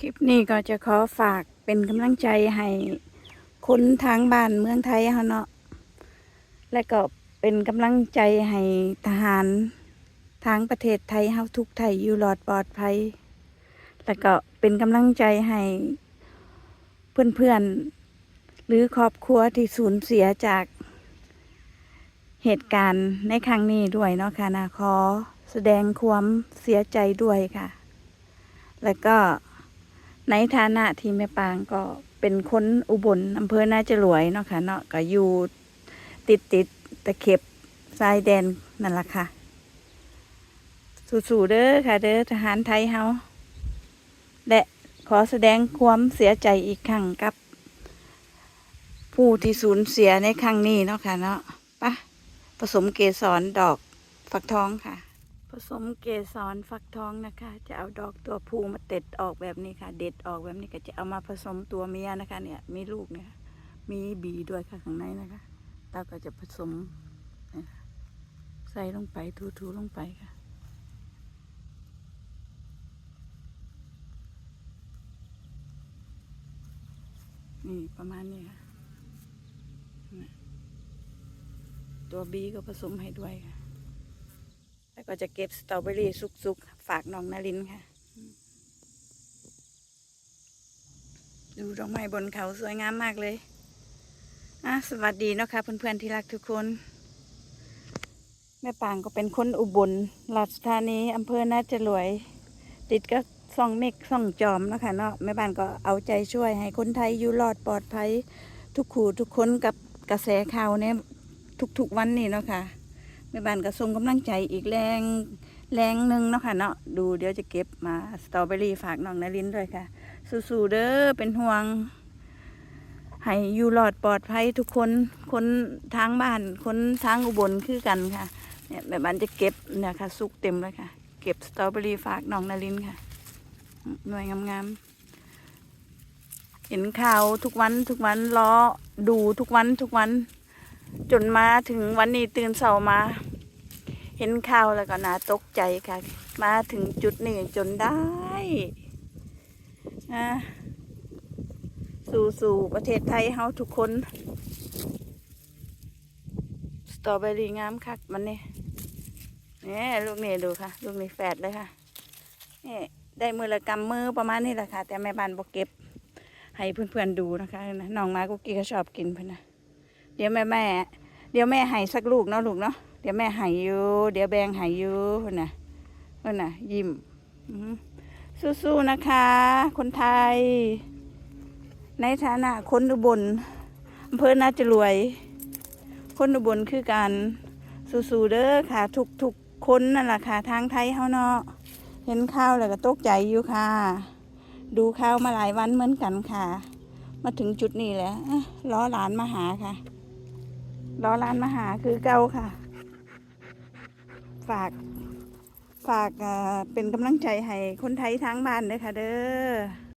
คลิปนี้ก็จะขอฝากเป็นกำลังใจให้คนทางบ้านเมืองไทยเฮาเนาะ และก็เป็นกำลังใจให้ทหารทางประเทศไทยเฮาทุกไทยอยู่รอดปลอดภัย แล้วก็เป็นกำลังใจให้เพื่อนๆ หรือครอบครัวที่สูญเสียจากเหตุการณ์ในครั้งนี้ด้วยเนาะค่ะนะขอแสดงความเสียใจด้วยค่ะ แล้วก็ ในฐานะที่แม่ปางก็เป็นคนอุบลอำเภอนาจรวยเนาะค่ะเนาะก็อยู่ติดติดตะเข็บชายแดนนั่นแหละค่ะ สู้ๆเด้อค่ะ เด้อทหารไทยเฮาและขอแสดงความเสียใจอีกครั้งกับ ผู้ที่สูญเสียในครั้งนี้เนาะค่ะเนาะปะผสมเกสรดอกฟักทองค่ะ ผสมเกสรฟักทองนะคะ จะเอาดอกตัวผู้มาเด็ดออกแบบนี้ค่ะ เด็ดออกแบบนี้ก็จะเอามาผสมตัวเมียนะคะ เนี่ย มีลูกเนี่ย มีบีด้วยค่ะข้างในนะคะเราก็จะผสมใส่ลงไปทูๆลงไปค่ะนี่ประมาณนี้ค่ะ ตัวบีก็ผสมให้ด้วยค่ะ ก็จะเก็บสตรอเบอรี่สุกๆ ฝากน้องนารินค่ะ ดูดอกไม้บนเขาสวยงามมากเลยอะสวัสดีเนาะคะเพื่อนๆที่รักทุกคน แม่ปางก็เป็นคนอุบลราชธานีอำเภอนาจรวย ติดก็ซ่องเมกซ่องจอมนะคะเนาะแม่บ้านก็เอาใจช่วย ให้คนไทยอยู่รอดปลอดภัย ทุกขู่ทุกคนกับกระแสข่าวเนี่ยทุกๆวันนี่เนาะค่ะ แม่บ้านก็ส่งกำลังใจอีกแรงแรงหนึ่งเนาะค่ะเนาะดูเดี๋ยวจะเก็บมาสตรอเบอรี่ฝากน้องนารินด้วยค่ะ สู้ๆเด้อเป็นห่วง ให้อยู่รอดปลอดภัยทุกคนคนทางบ้านคนทางอุบลคือกันค่ะเนี่ยแม่บ้านจะเก็บเนี่ยค่ะสุกเต็มเลยค่ะ เก็บสตรอเบอรี่ฝากน้องนารินค่ะ หน่วยงามๆเห็นข่าวทุกวันทุกวันล้อดูทุกวันทุกวัน จนมาถึงวันนี้ตื่นเช้ามา เห็นข่าวแล้วก็น่าตกใจค่ะ มาถึงจุดนี้จนได้นะสู่สู่ประเทศไทยเฮาทุกคน สตรอเบอรี่งามคักมันนี่เนี่ยลูกนี่ดูค่ะ ลูกนี่แฝดเลยค่ะนี่ได้มือละกำมือประมาณนี้แหละค่ะ แต่แม่บ้านบอกเก็บ ให้เพื่อนๆดูนะคะน้องมากุกกี้ก็ชอบกินเพื่อนนะ เดี๋ยวแม่แม่เดี๋ยวแม่ให้สักลูกเนาะลูกเนาะเดี๋ยวแม่ให้อยู่เดี๋ยวแบงให้อยู่นนะเพื่อนะยิ้มสู้ๆนะคะ คนไทย ในฐานะคนอุบลอำเภอนาจรวย คนอุบลคือกันสู้ๆเด้อค่ะ ทุกๆคนนั่นแหละค่ะ ทางไทยเฮาเนาะเห็นข้าวแล้วก็ตกใจอยู่ค่ะ ดูข้าวมาหลายวันเหมือนกันค่ะ มาถึงจุดนี้แล้วล้อหลานมาหาค่ะ ล้อหลานมาหาคือเก่าค่ะ ฝาก ฝากเอ่อเป็นกำลังใจให้คนไทยทั้งบ้านเลยค่ะเด้อ